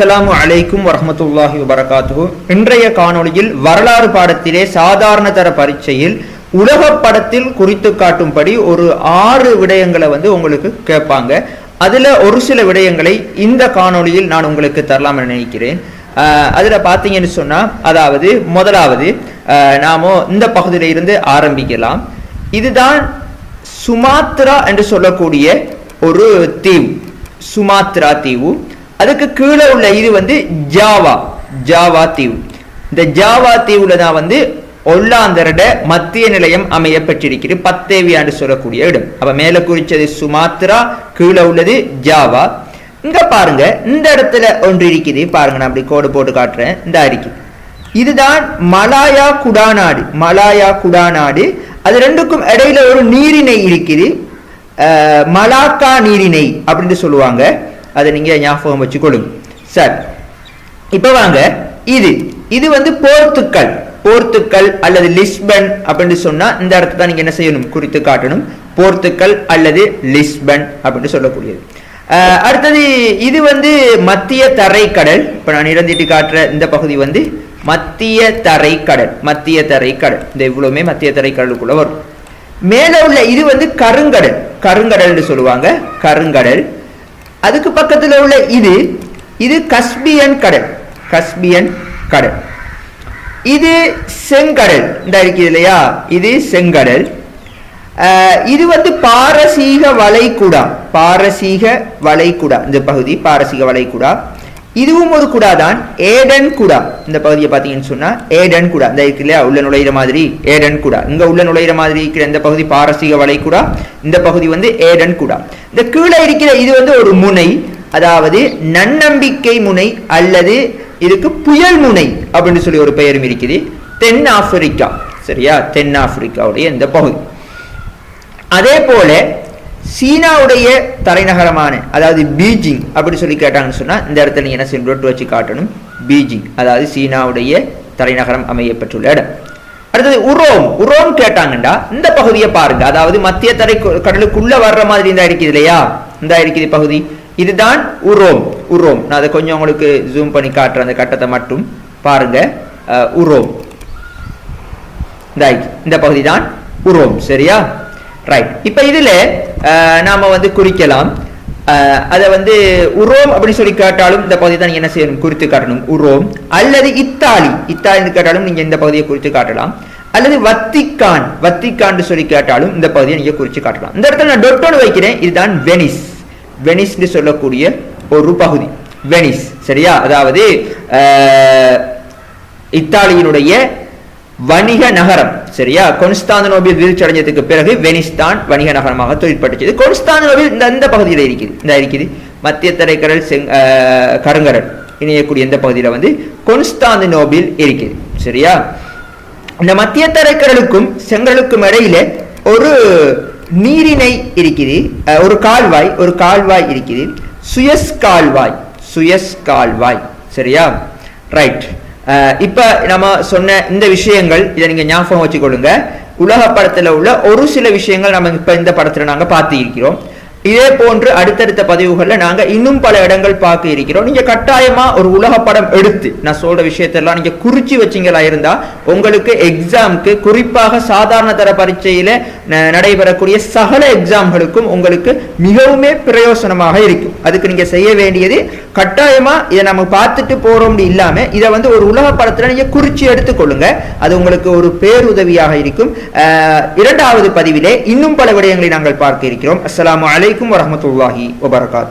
அஸ்ஸலாமு அலைக்கும் வரமத்துல்லாஹி வபரகாத்து இன்றைய காணொளியில் வரலாறு பாடத்திலே சாதாரண தர பரீட்சையில் உலக படத்தில் குறித்து காட்டும்படி ஒரு ஆறு விடயங்களை வந்து உங்களுக்கு கேட்பாங்க. அதுல ஒரு சில விடயங்களை இந்த காணொளியில் நான் உங்களுக்கு தரலாம் என நினைக்கிறேன். ஆஹ் அதுல பாத்தீங்கன்னு சொன்னா அதாவது முதலாவது ஆஹ் நாம இந்த பகுதியில இருந்து ஆரம்பிக்கலாம். இதுதான் சுமாத்ரா என்று சொல்லக்கூடிய ஒரு தீவு. சுமாத்ரா தீவு. அதுக்கு கீழே உள்ள இது வந்து ஜாவா ஜாவா தீவு. இந்த ஜாவா தீவுல தான் வந்து ஒல்லாந்தரட மத்திய நிலையம் அமைய பெற்றிருக்கிறது பத்தேவியாண்டு சொல்லக்கூடிய இடம். அப்ப மேல குறிச்சது சுமாத்ரா கீழே உள்ளது ஜாவா. இங்க பாருங்க இந்த இடத்துல ஒன்று இருக்குது. பாருங்க நான் அப்படி கோடு போட்டு காட்டுறேன். இந்த இருக்குது இதுதான் மலாயா குடாநாடு மலாயா குடாநாடு. அது ரெண்டுக்கும் இடையில ஒரு நீரிணை இருக்குது. மலாக்கா நீரிணை அப்படின்னு சொல்லுவாங்க. அதை நீங்கள் ஞாபகம் வச்சுக்கொள்ளுங்க. சரி இப்போ வாங்க. இது இது வந்து போர்த்துக்கல். போர்த்துக்கல் அல்லது லிஸ்பன் அப்படின்னு சொன்னால் இந்த இடத்த தான் நீங்கள் என்ன செய்யணும்? குறித்து காட்டணும். போர்த்துக்கல் அல்லது லிஸ்பன் அப்படின்னு சொல்லக்கூடியது. அடுத்தது இது வந்து மத்திய தரைக்கடல். இப்போ நான் இறந்திட்டு காட்டுற இந்த பகுதி வந்து மத்திய தரைக்கடல். மத்திய தரைக்கடல். இந்த இவ்வளவுமே மத்திய தரைக்கடலுக்குள்ள வரும். மேலே உள்ள இது வந்து கருங்கடல். கருங்கடல்னு சொல்லுவாங்க. கருங்கடல். அதுக்கு பக்கத்தில் உள்ள இது இது கஸ்பியன் கடல். கஸ்பியன் கடல். இது செங்கடல். இந்த இருக்குது இல்லையா? இது செங்கடல். இது வந்து பாரசீக வளைகுடா. பாரசீக வளைகுடா. இந்த பகுதி பாரசீக வளைகுடா. இதுவும் ஒரு குடா தான் ஏடன் குடா. இந்த பகுதியை பார்த்தீங்கன்னு சொன்னா ஏடன் குடா. இந்த இருக்கு இல்லையா? உள்ள நுழையிற மாதிரி. ஏடன் குடா. இங்க உள்ள நுழையிற மாதிரி இருக்கிற இந்த பகுதி பாரசீக வளைகுடா இந்த பகுதி வந்து ஏடன் குடா. இந்த கீழே இருக்கிற இது வந்து ஒரு முனை. அதாவது நன்னம்பிக்கை முனை அல்லது இதுக்கு புயல் முனை அப்படின்னு சொல்லி ஒரு பெயரும் இருக்குது. தென் ஆப்பிரிக்கா. சரியா? தென் ஆப்பிரிக்காவுடைய இந்த பகுதி. அதே போல சீனாவுடைய தலைநகரமான அதாவது பீஜிங் அப்படி சொல்லி கேட்டாங்கன்னு சொன்னா இந்த இடத்துல நீங்க என்ன செய்யணும் வச்சு காட்டணும். பீஜிங் அதாவது சீனாவுடைய தலைநகரம் அமையப்பெற்றுள்ள இடம். அடுத்தது உரோம். உரோம் கேட்டாங்கண்டா இந்த பகுதியை பாருங்க. அதாவது மத்திய தரை கடலுக்குள்ள வர்ற மாதிரி இந்த இருக்குது இல்லையா? இந்த இருக்குது பகுதி. இதுதான் உரோம். உரோம். நான் அதை கொஞ்சம் உங்களுக்கு ஜூம் பண்ணி காட்டுறேன். அந்த கட்டத்தை மட்டும் பாருங்க. அஹ், உரோம். இந்த பகுதி தான் உரோம். சரியா? ரைட் இப்போ இதில் நாம் வந்து குறிக்கலாம். அதை வந்து உரோம் அப்படின்னு சொல்லி கேட்டாலும் இந்த பகுதி தான் என்ன செய்யணும்? குறித்து காட்டணும். உரோம். அல்லது இத்தாலி. இத்தாலின்னு கேட்டாலும் நீங்கள் இந்த பகுதியை குறித்து காட்டலாம். அல்லது வத்திக்கான். வத்திக்கான் சொல்லி கேட்டாலும் இந்த பகுதியை நீங்கள் குறித்து காட்டலாம். இந்த இடத்துல நான் டொட்டோடு வைக்கிறேன். இதுதான் வெனிஸ் வெனிஸ்னு சொல்லக்கூடிய ஒரு பகுதி. வெனிஸ் சரியா? அதாவது இத்தாலியினுடைய வணிக நகரம். சரியா? கொன்ஸ்டாந்தனோபில் வீழ்ச்சி அடைஞ்சதுக்கு பிறகு வெனிஸ்தான் வணிக நகரமாக தொழிற்பட்டுச்சு கொன்ஸ்டாந்தனோபில் இந்த இந்த பகுதியில் இருக்குது. இந்த இருக்குது. மத்திய தரைக்கடல் செங் அஹ், கருங்கடல் இணையக்கூடிய இந்த பகுதியில் வந்து கொன்ஸ்டாந்தினோபில் இருக்குது. சரியா? இந்த மத்திய தரைக்கடலுக்கும் செங்கலுக்கும் இடையில ஒரு நீரிணை இருக்குது. அஹ், ஒரு கால்வாய் ஒரு கால்வாய் இருக்குது. சுயஸ் கால்வாய். சுயஸ் கால்வாய். சரியா? ரைட் இப்ப நம்ம சொன்ன இந்த விஷயங்கள் இதை நீங்க ஞாபகம் வச்சுக்கொள்ளுங்க. உலக படத்துல உள்ள ஒரு சில விஷயங்கள் நம்ம இப்ப இந்த படத்துல நாங்க பார்த்து இருக்கிறோம் இதே போன்று அடுத்தடுத்த பதிவுகளில் நாங்க இன்னும் பல இடங்கள் பார்க்க இருக்கிறோம். நீங்க கட்டாயமா ஒரு உலக படம் எடுத்து நான் சொல்ற விஷயத்தெல்லாம் நீங்க குறிச்சு வச்சீங்களா இருந்தா உங்களுக்கு எக்ஸாம்க்கு குறிப்பாக சாதாரண தர பரீட்சையில் நடைபெறக்கூடிய சகல எக்ஸாம்களுக்கும் உங்களுக்கு மிகவுமே பிரயோசனமாக இருக்கும். அதுக்கு நீங்க செய்ய வேண்டியது கட்டாயமா இதை நம்ம பார்த்துட்டு போறோம் இல்லாம இதை வந்து ஒரு உலக படத்துல நீங்க குறிச்சு எடுத்துக்கொள்ளுங்க. அது உங்களுக்கு ஒரு பேருதவியாக இருக்கும். அஹ், இரண்டாவது பதிவிலே இன்னும் பல விடயங்களை நாங்கள் பார்க்க இருக்கிறோம். அஸ்லாம் அலைக்கும் வரமத்துல்லாஹி வபரகாத்து.